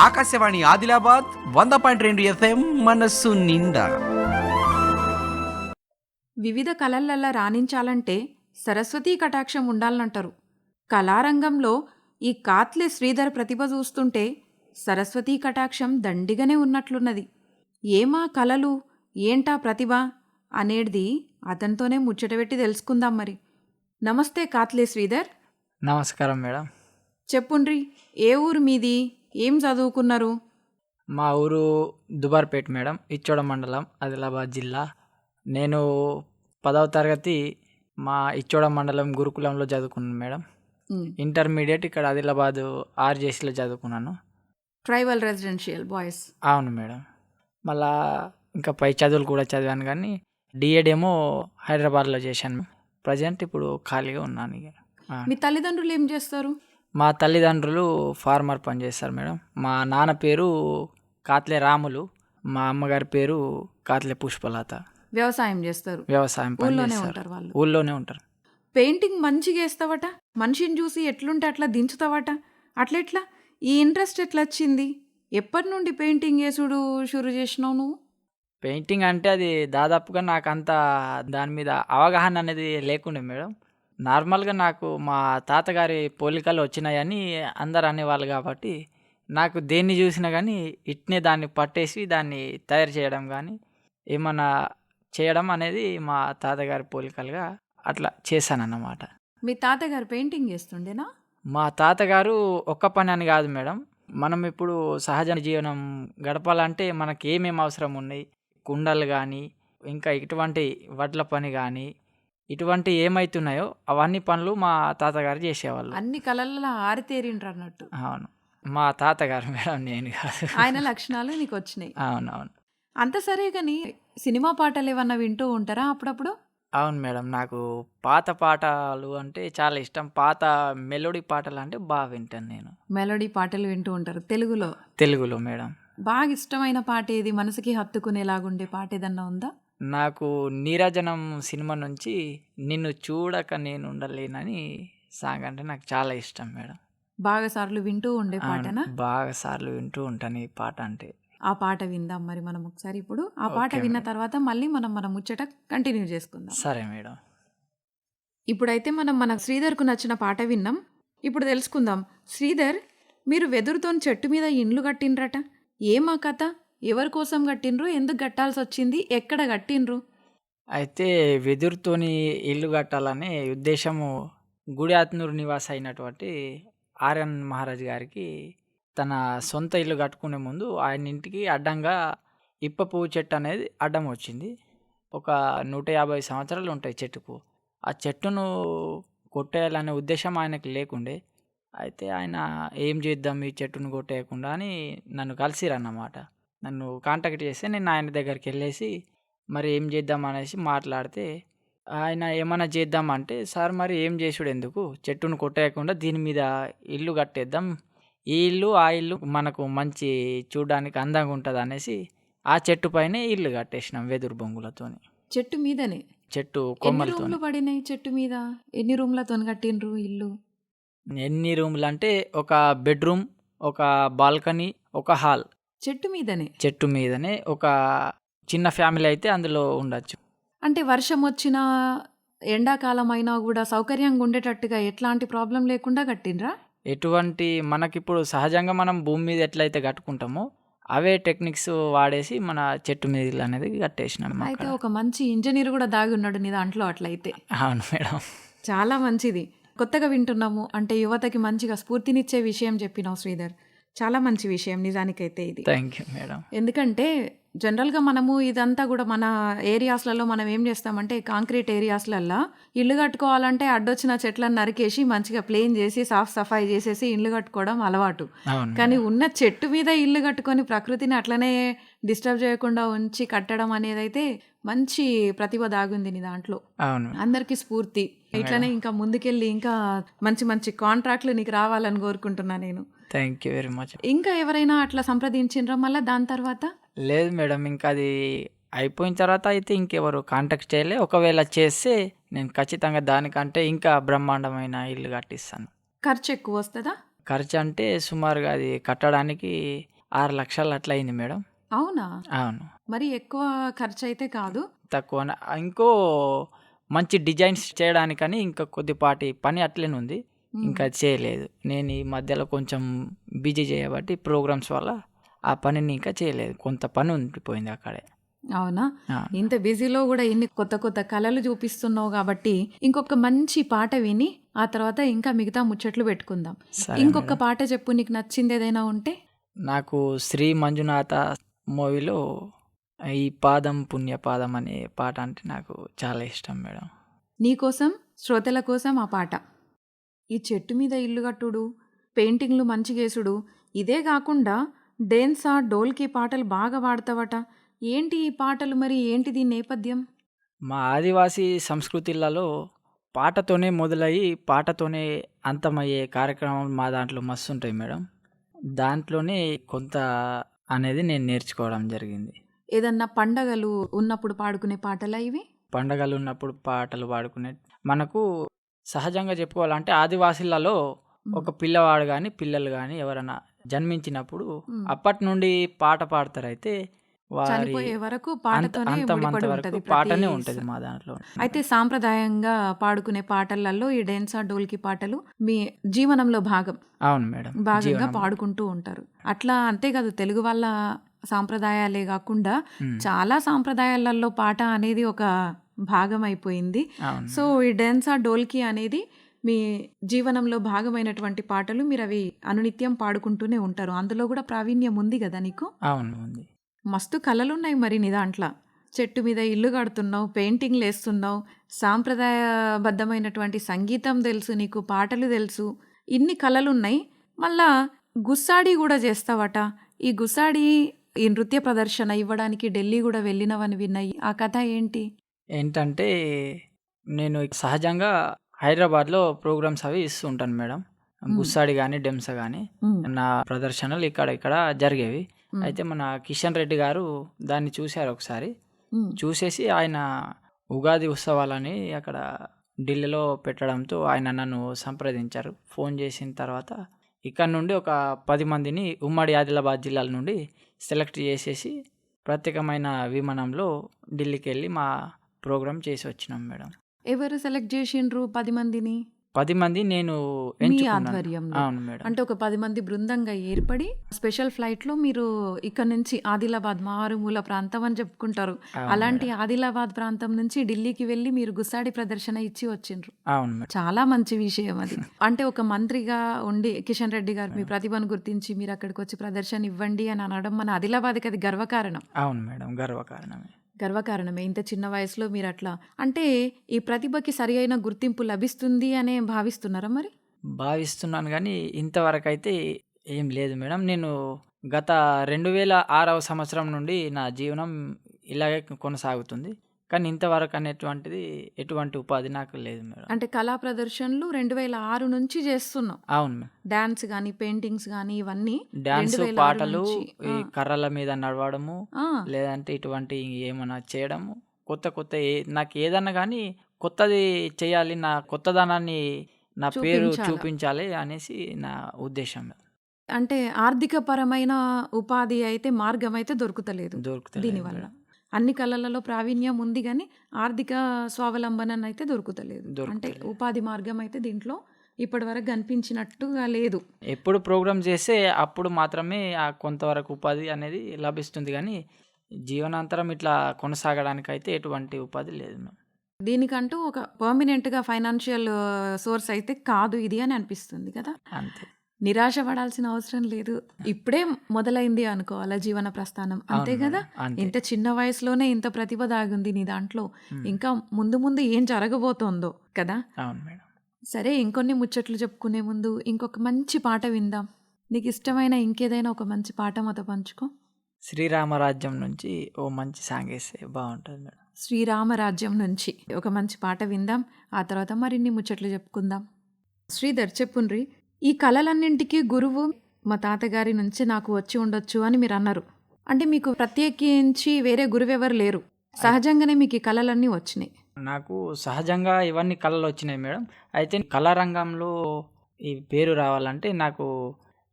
ఆకాశవాణి ఆదిలాబాద్ వంద పాయింట్ రెండు ఎఫ్ఎం మనస్సు నిండా. వివిధ కళలల్లా రాణించాలంటే సరస్వతీ కటాక్షం ఉండాలంటారు. కళారంగంలో ఈ కాత్లే శ్రీధర్ ప్రతిభ చూస్తుంటే సరస్వతీ కటాక్షం దండిగానే ఉన్నట్లున్నది. ఏమా కళలు ఏంటా ప్రతిభ అనేటిది అతనితోనే ముచ్చటబెట్టి తెలుసుకుందాం మరి. నమస్తే కాత్లే శ్రీధర్. నమస్కారం మేడం. చెప్పుండ్రి ఏ ఊరు మీది? ఏం చదువుకున్నారు? మా ఊరు దుబార్పేట్ మేడం ఇచ్చోడ మండలం ఆదిలాబాద్ జిల్లా. నేను పదవ తరగతి మా ఇచ్చోడ మండలం గురుకులంలో చదువుకున్నాను మేడం. ఇంటర్మీడియట్ ఇక్కడ ఆదిలాబాద్ ఆర్జేసీలో చదువుకున్నాను. Tribal residential boys. అవును మేడం. మళ్ళా ఇంకా పై చదువులు కూడా చదివాను కానీ డిఎడ్ ఏమో హైదరాబాద్లో చేశాను. ప్రజెంట్ ఇప్పుడు ఖాళీగా ఉన్నాను ఇక. మీ తల్లిదండ్రులు ఏం చేస్తారు? మా తల్లిదండ్రులు ఫార్మర్ పని చేస్తారు మేడం. మా నాన్న పేరు కాత్లే రాములు మా అమ్మగారి పేరు కాత్లే పుష్పలత. వ్యవసాయం చేస్తారు. వ్యవసాయం పని ఊళ్ళోనే చేస్తారు. ఉంటారు వాళ్ళు. ఊళ్ళోనే ఉంటారు. పెయింటింగ్ మంచిగా వేస్తావట? మనిషిని చూసి ఎట్లుంటే అట్లా దించుతావట? అట్లెట్లా ఈ ఇంట్రెస్ట్ ఎట్లా వచ్చింది? ఎప్పటి నుండి పెయింటింగ్ చేసుడు షురు చేసినావు నువ్వు? పెయింటింగ్ అంటే అది దాదాపుగా నాకు అంత దాని మీద అవగాహన అనేది లేకుండే మేడం. నార్మల్గా నాకు మా తాతగారి పోలికలు వచ్చినాయని అందరు అనేవాళ్ళు కాబట్టి నాకు దేన్ని చూసినా కానీ ఇట్నే దాన్ని పట్టేసి దాన్ని తయారు చేయడం కానీ ఏమన్నా చేయడం అనేది మా తాతగారి పోలికలుగా అట్లా చేశానన్నమాట. మీ తాతగారు పెయింటింగ్ చేస్తుండేనా? మా తాతగారు ఒక్క పని అని కాదు మేడం. మనం ఇప్పుడు సహజ జీవనం గడపాలంటే మనకి ఏమేమి అవసరం ఉన్నాయి? కుండలు కానీ ఇంకా ఇటువంటి వడ్ల పని కానీ ఇటువంటి ఏమైతున్నాయో అవన్నీ పనులు మా తాతగారు చేసేవాళ్ళు. అన్ని కళల్లో ఆరితేరిండ్రు అన్నట్టు. అవును. మా తాతగారు మేడం నేను కాదు. ఆయన లక్షణాలు నీకు వచ్చినాయి. అవునవును. అంత సరే కానీ సినిమా పాటలు ఏమన్నా వింటూ ఉంటారా అప్పుడప్పుడు? అవును మేడం. నాకు పాత పాటలు అంటే చాలా ఇష్టం. పాత మెలోడీ పాటలు అంటే బాగా వింటాను నేను. మెలోడీ పాటలు వింటూ ఉంటారు. తెలుగులో? తెలుగులో మేడం. బాగా ఇష్టమైన పాట ఏది? మనసుకి హత్తుకునేలాగుండే పాట ఏదన్నా ఉందా? నాకు నీరాజనం సినిమా నుంచి నిన్ను చూడక నేను ఉండలేనని సాంగ్ అంటే నాకు చాలా ఇష్టం మేడం. బాగా సార్లు వింటూ ఉండే పాటనా? బాగా సార్లు వింటూ ఉంటాను ఈ పాట అంటే. ఆ పాట విందాం మరి మనం ఒకసారి ఇప్పుడు. ఆ పాట విన్న. తర్వాత మళ్ళీ మనం మన ముచ్చట కంటిన్యూ చేసుకుందాం. సరే మేడం. ఇప్పుడైతే మనం మన శ్రీధర్కు నచ్చిన పాట విన్నాం. ఇప్పుడు తెలుసుకుందాం. శ్రీధర్ మీరు వెదురుతో చెట్టు మీద ఇండ్లు కట్టిండ్రట? ఏమా కథ? ఎవరి కోసం కట్టిండ్రు? ఎందుకు కట్టాల్సి వచ్చింది ఎక్కడ కట్టిండ్రు? అయితే వెదురుతోని ఇల్లు కట్టాలనే ఉద్దేశము గుడి ఆత్నూరు నివాస అయినటువంటి ఆర్యన్ మహారాజ్ గారికి తన సొంత ఇల్లు కట్టుకునే ముందు ఆయన ఇంటికి అడ్డంగా ఇప్ప పువ్వు చెట్టు అనేది అడ్డం వచ్చింది. ఒక నూట యాభై సంవత్సరాలు ఉంటాయి చెట్టుకు. ఆ చెట్టును కొట్టేయాలనే ఉద్దేశం ఆయనకి లేకుండే. అయితే ఆయన ఏం చేద్దాం ఈ చెట్టును కొట్టేయకుండా అని నన్ను కలిసిరన్నమాట. నన్ను కాంటాక్ట్ చేస్తే నేను ఆయన దగ్గరికి వెళ్ళేసి మరి ఏం చేద్దాం? అనేసి మాట్లాడితే ఆయన ఏమైనా చేద్దామంటే సార్ మరి ఏం చేసుడు ఎందుకు? చెట్టును కొట్టేయకుండా దీని మీద ఇల్లు కట్టేద్దాం. ఈ ఇల్లు ఆ ఇల్లు మనకు మంచి చూడడానికి అందంగా ఉంటుంది అనేసి ఆ చెట్టు పైనే ఇల్లు కట్టేసినాం వెదురు బొంగులతోని. చెట్టు మీదనే? చెట్టు కొమ్మలతో పడినాయి చెట్టు మీద? ఎన్ని రూమ్లతో కట్టిండ్రు ఇల్లు? ఎన్ని రూమ్లు అంటే ఒక బెడ్రూమ్ ఒక బాల్కనీ ఒక హాల్. చెట్టు మీదనే. చెట్టు మీదనే ఒక చిన్న ఫ్యామిలీ అయితే అందులో ఉండొచ్చు. అంటే వర్షం వచ్చినా ఎండాకాలం అయినా కూడా సౌకర్యంగా ఉండేటట్టుగా ఎట్లాంటి ప్రాబ్లం లేకుండా కట్టిండ్రా? ఎటువంటి మనకిప్పుడు సహజంగా మనం భూమి మీద ఎట్లయితే కట్టుకుంటామో అవే టెక్నిక్స్ వాడేసి మన చెట్టు మీద అనేది కట్టేసినాం అయితే. ఒక మంచి ఇంజనీర్ కూడా దాగి ఉన్నాడు నీ దాంట్లో అట్లయితే. అవును మేడం. చాలా మంచిది. కొత్తగా వింటున్నాము. అంటే యువతకి మంచిగా స్ఫూర్తినిచ్చే విషయం చెప్పినావు శ్రీధర్. చాలా మంచి విషయం నిజానికైతే ఇది. థ్యాంక్ యూ మేడం ఎందుకంటే జనరల్గా మనము ఇదంతా కూడా మన ఏరియాస్లలో మనం ఏం చేస్తామంటే కాంక్రీట్ ఏరియాస్లల్లో ఇల్లు కట్టుకోవాలంటే అడ్డొచ్చిన చెట్లను నరికేసి మంచిగా ప్లేన్ చేసి సాఫ్ సఫాయి చేసేసి ఇల్లు కట్టుకోవడం అలవాటు. కానీ ఉన్న చెట్టు మీద ఇల్లు కట్టుకొని ప్రకృతిని అట్లనే డిస్టర్బ్ చేయకుండా ఉంచి కట్టడం అనేది అయితే మంచి ప్రతిభ దాగుంది నీ దాంట్లో. అవును. అందరికీ స్ఫూర్తి. ఇట్లనే ఇంకా ముందుకెళ్ళి ఇంకా మంచి మంచి కాంట్రాక్ట్లు నీకు రావాలని కోరుకుంటున్నా నేను. థ్యాంక్ యూ వెరీ మచ్ ఇంకా ఎవరైనా అట్లా సంప్రదించిండ్రా మళ్ళీ దాని తర్వాత? లేదు మేడం ఇంకా అది అయిపోయిన తర్వాత అయితే ఇంకెవరు కాంటాక్ట్ చేయలే. ఒకవేళ చేస్తే నేను ఖచ్చితంగా దానికంటే ఇంకా బ్రహ్మాండమైన ఇల్లు కట్టిస్తాను. ఖర్చు ఎక్కువ వస్తుందా? ఖర్చు అంటే సుమారుగా అది కట్టడానికి ఆరు లక్షలు అట్లా అయింది మేడం. అవునా? అవును. మరి ఎక్కువ ఖర్చు అయితే కాదు. తక్కువ. ఇంకో మంచి డిజైన్స్ చేయడానికని ఇంకా కొద్దిపాటి పని అట్లనే ఉంది. ఇంకా చేయలేదు. నేను ఈ మధ్యలో కొంచెం బిజీ చేయబట్టి ప్రోగ్రామ్స్ వల్ల ఆ పనిని ఇంకా చేయలేదు. కొంత పని ఉండిపోయింది అక్కడే. అవునా? ఇంత బిజీలో కూడా ఇన్ని కొత్త కొత్త కళలు చూపిస్తున్నావు కాబట్టి ఇంకొక మంచి పాట విని ఆ తర్వాత ఇంకా మిగతా ముచ్చట్లు పెట్టుకుందాం. ఇంకొక. పాట చెప్పు నీకు నచ్చింది ఏదైనా ఉంటే. నాకు శ్రీ మంజునాథ మూవీలో ఈ పాదం పుణ్యపాదం అనే పాట అంటే నాకు చాలా ఇష్టం మేడం. నీకోసం శ్రోతల కోసం ఆ పాట. ఈ చెట్టు మీద ఇల్లు కట్టుడు పెయింటింగ్లు మంచిగేసుడు ఇదే కాకుండా డేన్సా డోల్కి పాటలు బాగా పాడతావట. ఏంటి ఈ పాటలు మరి? ఏంటి దీని నేపథ్యం? మా ఆదివాసీ సంస్కృతిలలో పాటతోనే మొదలయ్యి పాటతోనే అంతమయ్యే కార్యక్రమాలు మా దాంట్లో మస్తు ఉంటాయి మేడం. దాంట్లోనే కొంత అనేది నేను నేర్చుకోవడం జరిగింది. ఏదన్నా పండగలు ఉన్నప్పుడు పాడుకునే పాటలా ఇవి? పండగలు ఉన్నప్పుడు పాటలు పాడుకునే మనకు సహజంగా చెప్పుకోవాలంటే ఆదివాసీలలో ఒక పిల్లవాడు కానీ పిల్లలు కానీ ఎవరైనా జన్మించినప్పుడు. అప్పటి నుండి పాట పాడతారు అయితే చనిపోయే వరకు అంత పాటతోనే పాటనే ఉంటుంది మా దాంట్లో. అయితే సాంప్రదాయంగా పాడుకునే పాటలలో ఈ డెన్సా డోల్కి పాటలు మీ జీవనంలో భాగం. అవును మేడం. భాగంగా. పాడుకుంటూ ఉంటారు. అట్లా అంతేకాదు తెలుగు వాళ్ళ సాంప్రదాయాలే కాకుండా. చాలా సాంప్రదాయాలలో పాట అనేది ఒక భాగం అయిపోయింది సో ఈ డెన్సా డోల్కి అనేది మీ జీవనంలో భాగమైనటువంటి పాటలు మీరు అవి అనునిత్యం పాడుకుంటూనే ఉంటారు. అందులో కూడా ప్రావీణ్యం ఉంది కదా నీకు? అవును ఉంది. మస్తు కళలున్నాయి మరి నీ దాంట్లో. చెట్టు మీద ఇల్లు కడుతున్నావు పెయింటింగ్లు వేస్తున్నావు సాంప్రదాయబద్ధమైనటువంటి సంగీతం తెలుసు నీకు పాటలు తెలుసు ఇన్ని కళలున్నాయి మళ్ళా గుస్సాడి కూడా చేస్తావట. ఈ గుస్సాడి ఈ నృత్య ప్రదర్శన ఇవ్వడానికి ఢిల్లీ కూడా వెళ్ళినవని విన్నాయి ఆ కథ ఏంటి? ఏంటంటే నేను సహజంగా హైదరాబాద్లో ప్రోగ్రామ్స్ అవి ఇస్తూ ఉంటాను మేడం. గుస్సాడి కానీ డెమ్స కానీ నా ప్రదర్శనలు ఇక్కడ ఇక్కడ జరిగేవి. అయితే మన కిషన్ రెడ్డి గారు దాన్ని చూశారు ఒకసారి. చూసేసి ఆయన ఉగాది ఉత్సవాలని అక్కడ ఢిల్లీలో పెట్టడంతో ఆయన నన్ను సంప్రదించారు. ఫోన్ చేసిన తర్వాత ఇక్కడ నుండి ఒక పది మందిని ఉమ్మడి ఆదిలాబాద్ జిల్లాల నుండి సెలెక్ట్ చేసేసి ప్రత్యేకమైన విమానంలో ఢిల్లీకి వెళ్ళి మా ప్రోగ్రామ్ చేసి వచ్చినాం మేడం. ఎవరు సెలెక్ట్ చేసిండ్రు పది మందిని? పది మంది నేను మీ ఎంచుకున్నాను. ఆధ్వర్యంలో. అవును మేడం. అంటే ఒక పది మంది బృందంగా ఏర్పడి స్పెషల్ ఫ్లైట్లో మీరు ఇక్కడ నుంచి ఆదిలాబాద్ మారుమూల ప్రాంతం అని చెప్పుకుంటారు. అలాంటి. ఆదిలాబాద్ ప్రాంతం నుంచి ఢిల్లీకి వెళ్ళి మీరు గుస్సాడి ప్రదర్శన ఇచ్చి వచ్చిండ్రు. అవును మేడం. చాలా మంచి విషయం అది. అంటే ఒక మంత్రిగా ఉండి కిషన్ రెడ్డి గారు మీ ప్రతిభను గుర్తించి మీరు అక్కడికి వచ్చి ప్రదర్శన ఇవ్వండి అని అనడం మన ఆదిలాబాద్కి అది గర్వకారణం. అవును మేడం గర్వకారణమే. గర్వకారణమే. ఇంత చిన్న వయసులో మీరు అట్లా అంటే ఈ ప్రతిభకి సరి అయిన గుర్తింపు లభిస్తుంది అనే భావిస్తున్నారా మరి? భావిస్తున్నాను కానీ ఇంతవరకు అయితే ఏం లేదు మేడం. నేను గత రెండు వేల ఆరవ సంవత్సరం నుండి నా జీవనం ఇలాగే కొనసాగుతుంది. కానీ ఇంతవరకు అనేటువంటిది ఎటువంటి ఉపాధి నాకు లేదు మేడం. అంటే కళా ప్రదర్శనలు రెండు వేల ఆరు నుంచి చేస్తున్నాం. అవును మేడం. డాన్స్ కానీ పెయింటింగ్స్ కానీ ఇవన్నీ 2006 పాటలు ఈ. కర్రల మీద నడవడము లేదంటే ఇటువంటి ఏమైనా చేయడము కొత్త కొత్త నాకు ఏదన్నా కానీ కొత్తది చేయాలి నా కొత్తదనాన్ని నా పేరు చూపించాలా. చూపించాలి అనేసి నా ఉద్దేశం అంటే ఆర్థిక పరమైన ఉపాధి అయితే మార్గం అయితే దొరుకుతలేదు దొరుకుతుంది దీనివల్ల. అన్ని కళలలో ప్రావీణ్యం ఉంది కానీ ఆర్థిక స్వావలంబన అయితే దొరుకుతలేదు అంటే. ఉపాధి మార్గం అయితే దీంట్లో ఇప్పటి వరకు కనిపించినట్టుగా లేదు ఎప్పుడు ప్రోగ్రామ్ చేస్తే అప్పుడు మాత్రమే ఆ కొంతవరకు ఉపాధి అనేది లభిస్తుంది కానీ జీవనాంతరం ఇట్లా కొనసాగడానికి అయితే ఎటువంటి ఉపాధి లేదు. దీనికంటూ ఒక పర్మనెంట్గా ఫైనాన్షియల్ సోర్స్ అయితే కాదు ఇది అని అనిపిస్తుంది కదా అంతే నిరాశ పడాల్సిన అవసరం లేదు. ఇప్పుడే మొదలైంది అనుకోవాలా జీవన ప్రస్థానం. అంతే కదా? ఇంత చిన్న వయసులోనే ఇంత ప్రతిభ దాగుంది నీ దాంట్లో. ఇంకా ముందు ముందు ఏం జరగబోతోందో కదా? అవును మేడం. సరే ఇంకొన్ని ముచ్చట్లు చెప్పుకునే ముందు ఇంకొక మంచి పాట విందాం. నీకు ఇష్టమైన ఇంకేదైనా ఒక మంచి పాట మాతో పంచుకో. శ్రీరామరాజ్యం నుంచి ఓ మంచి సాంగ్ వేస్తే బాగుంటుంది మేడం. శ్రీరామరాజ్యం నుంచి ఒక మంచి పాట విందాం. ఆ తర్వాత మరిన్ని ముచ్చట్లు చెప్పుకుందాం. శ్రీధర్ చెప్పుండ్రి. ఈ కళలన్నింటికీ గురువు మా తాతగారి నుంచి నాకు వచ్చి ఉండొచ్చు అని మీరు అన్నారు. అంటే మీకు ప్రత్యేకించి వేరే గురువు ఎవరు లేరు. సహజంగానే మీకు ఈ కళలన్నీ వచ్చినాయి. నాకు సహజంగా ఇవన్నీ కళలు వచ్చినాయి మేడం. అయితే కళారంగంలో ఈ పేరు రావాలంటే నాకు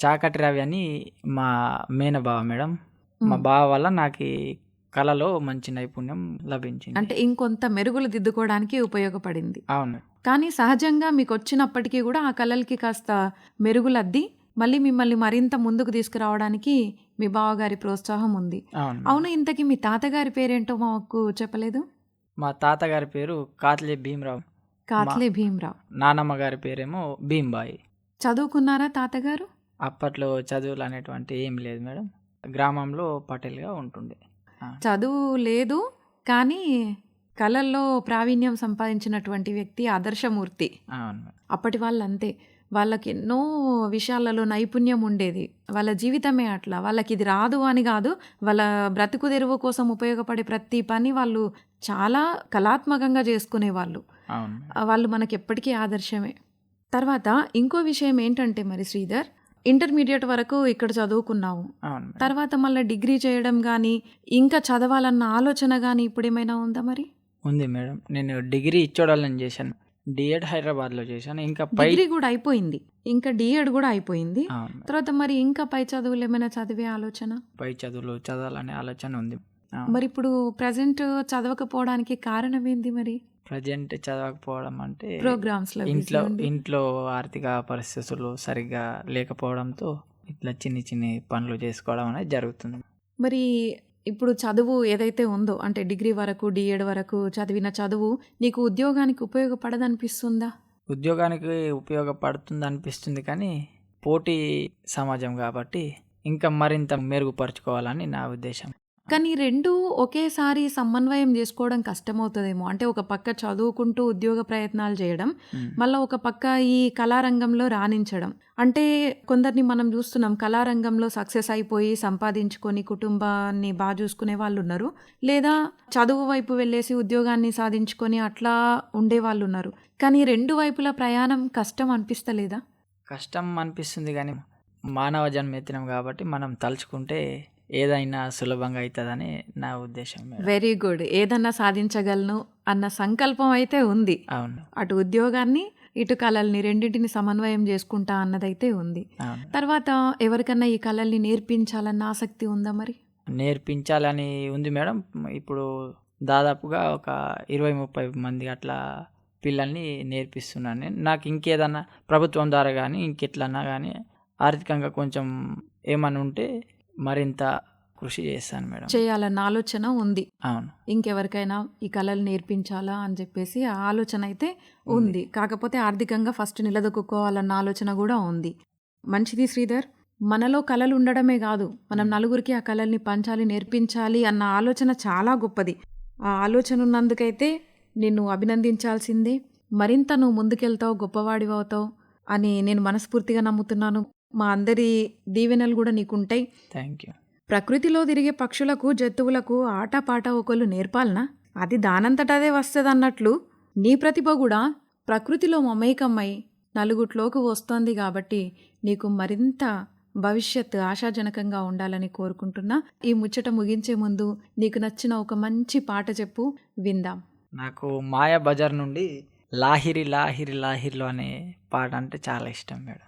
చాకటి రవి అని మా మేనబావ మేడం. మా మ్. బావ వల్ల నాకు ఈ కళలో మంచి నైపుణ్యం లభించింది. అంటే ఇంకొంత మెరుగులు దిద్దుకోవడానికి ఉపయోగపడింది. అవును. కానీ సహజంగా మీకు వచ్చినప్పటికీ కూడా ఆ కళలకి కాస్త మెరుగులద్ది మళ్ళీ మిమ్మల్ని మరింత ముందుకు తీసుకురావడానికి మీ బావగారి ప్రోత్సాహం ఉంది. అవును. ఇంతకీ మీ తాతగారి పేరేంటో మాకు చెప్పలేదు? మా తాతగారి పేరు కాత్లే భీమరావు. కాత్లే భీమరావు. నానమ్మ గారి పేరేమో భీంబాయి చదువుకున్నారా తాతగారు? అప్పట్లో చదువులు అనేటువంటి ఏం లేదు మేడం. గ్రామంలో పటేల్గా ఉంటుండే. చదువు లేదు కానీ కళల్లో ప్రావీణ్యం సంపాదించినటువంటి వ్యక్తి ఆదర్శమూర్తి. అప్పటి వాళ్ళు అంతే వాళ్ళకి ఎన్నో విషయాలలో నైపుణ్యం ఉండేది. వాళ్ళ జీవితమే అట్లా. వాళ్ళకి ఇది రాదు అని కాదు వాళ్ళ బ్రతుకు తెరువు కోసం ఉపయోగపడే ప్రతి పని వాళ్ళు చాలా కళాత్మకంగా చేసుకునేవాళ్ళు. వాళ్ళు మనకి ఎప్పటికీ ఆదర్శమే. తర్వాత ఇంకో విషయం ఏంటంటే మరి శ్రీధర్ ఇంటర్మీడియట్ వరకు ఇక్కడ చదువుకున్నావు. తర్వాత మళ్ళీ డిగ్రీ చేయడం కానీ ఇంకా చదవాలన్న ఆలోచన కానీ ఇప్పుడు ఏమైనా ఉందా మరి? ఉంది మేడం. నేను డిగ్రీ ఇచ్చోడాలని చేశాను. డిఎడ్ హైదరాబాద్లో చేశాను. ఇంకా పై డిగ్రీ కూడా అయిపోయింది. ఇంకా డిఎడ్ కూడా అయిపోయింది. తర్వాత మరి ఇంకా పై చదువులు ఏమైనా చదివే ఆలోచన? పై చదువులు చదవాలనే ఆలోచన ఉంది. మరి ఇప్పుడు ప్రజెంట్ చదవకపోవడానికి కారణం ఏంది మరి? ప్రజెంట్ చదవకపోవడం అంటే ప్రోగ్రామ్స్ ఇంట్లో. ఇంట్లో ఆర్థిక పరిస్థితులు సరిగ్గా లేకపోవడంతో ఇట్లా చిన్ని చిన్ని పనులు చేసుకోవడం అనేది జరుగుతుంది. మరి ఇప్పుడు చదువు ఏదైతే ఉందో అంటే డిగ్రీ వరకు డిఎడ్ వరకు చదివిన చదువు నీకు ఉద్యోగానికి ఉపయోగపడదనిపిస్తుందా? ఉద్యోగానికి ఉపయోగపడుతుంది అనిపిస్తుంది కానీ పోటీ సమాజం కాబట్టి ఇంకా మరింత మెరుగుపరుచుకోవాలని నా ఉద్దేశం. కానీ రెండు ఒకేసారి సమన్వయం చేసుకోవడం కష్టమవుతుందేమో. అంటే ఒక పక్క చదువుకుంటూ ఉద్యోగ ప్రయత్నాలు చేయడం. మళ్ళీ ఒక పక్క ఈ కళారంగంలో రాణించడం. అంటే కొందరిని మనం చూస్తున్నాం కళారంగంలో సక్సెస్ అయిపోయి సంపాదించుకొని కుటుంబాన్ని బాగా చూసుకునే వాళ్ళు ఉన్నారు లేదా చదువు వైపు వెళ్ళేసి ఉద్యోగాన్ని సాధించుకొని అట్లా ఉండే వాళ్ళు ఉన్నారు కానీ రెండు వైపుల ప్రయాణం కష్టం అనిపిస్తలేదా? కష్టం అనిపిస్తుంది కానీ మానవ జన్మ ఎత్తినాం కాబట్టి మనం తలుచుకుంటే ఏదైనా సులభంగా అవుతుందని నా ఉద్దేశం. వెరీ గుడ్ ఏదన్నా సాధించగలను అన్న సంకల్పం అయితే ఉంది. అవును. అటు ఉద్యోగాన్ని ఇటు కళల్ని రెండింటిని సమన్వయం చేసుకుంటా అన్నదైతే ఉంది. తర్వాత ఎవరికన్నా ఈ కళల్ని నేర్పించాలన్న ఆసక్తి ఉందా మరి? నేర్పించాలని ఉంది మేడం. ఇప్పుడు దాదాపుగా ఒక ఇరవై ముప్పై మంది అట్లా పిల్లల్ని నేర్పిస్తున్నాను నేను. నాకు ఇంకేదన్నా ప్రభుత్వం ద్వారా కానీ ఇంకెట్లన్నా కానీ ఆర్థికంగా కొంచెం ఏమన్నా ఉంటే మరింత కృషి చేస్తాను మేడం. చేయాలన్న ఆలోచన ఉంది. అవును. ఇంకెవరికైనా ఈ కళలు నేర్పించాలా అని చెప్పేసి ఆ ఆలోచన అయితే ఉంది. కాకపోతే ఆర్థికంగా ఫస్ట్ నిలదొక్కుకోవాలన్న ఆలోచన కూడా ఉంది. మంచిది శ్రీధర్. మనలో కళలు ఉండడమే కాదు మనం నలుగురికి ఆ కళల్ని పంచాలి నేర్పించాలి అన్న ఆలోచన చాలా గొప్పది. ఆ ఆలోచన ఉన్నందుకైతే నిన్ను అభినందించాల్సిందే. మరింత నువ్వు ముందుకెళ్తావు గొప్పవాడివి అవుతావు అని నేను మనస్ఫూర్తిగా నమ్ముతున్నాను. మా అందరి దీవెనలు కూడా నీకుంటాయి. థ్యాంక్ యూ ప్రకృతిలో తిరిగే పక్షులకు జంతువులకు ఆటపాట ఒకళ్ళు నేర్పాలనా? అది దానంతటదే వస్తుందన్నట్లు నీ ప్రతిభ కూడా ప్రకృతిలో మమేకమ్మై నలుగుట్లోకి వస్తోంది కాబట్టి నీకు మరింత భవిష్యత్ ఆశాజనకంగా ఉండాలని కోరుకుంటున్నా. ఈ ముచ్చట ముగించే ముందు నీకు నచ్చిన ఒక మంచి పాట చెప్పు విందాం. నాకు మాయా బజార్ నుండి లాహిరి లాహిరి లాహిరిలో అనే పాట అంటే చాలా ఇష్టం మేడం.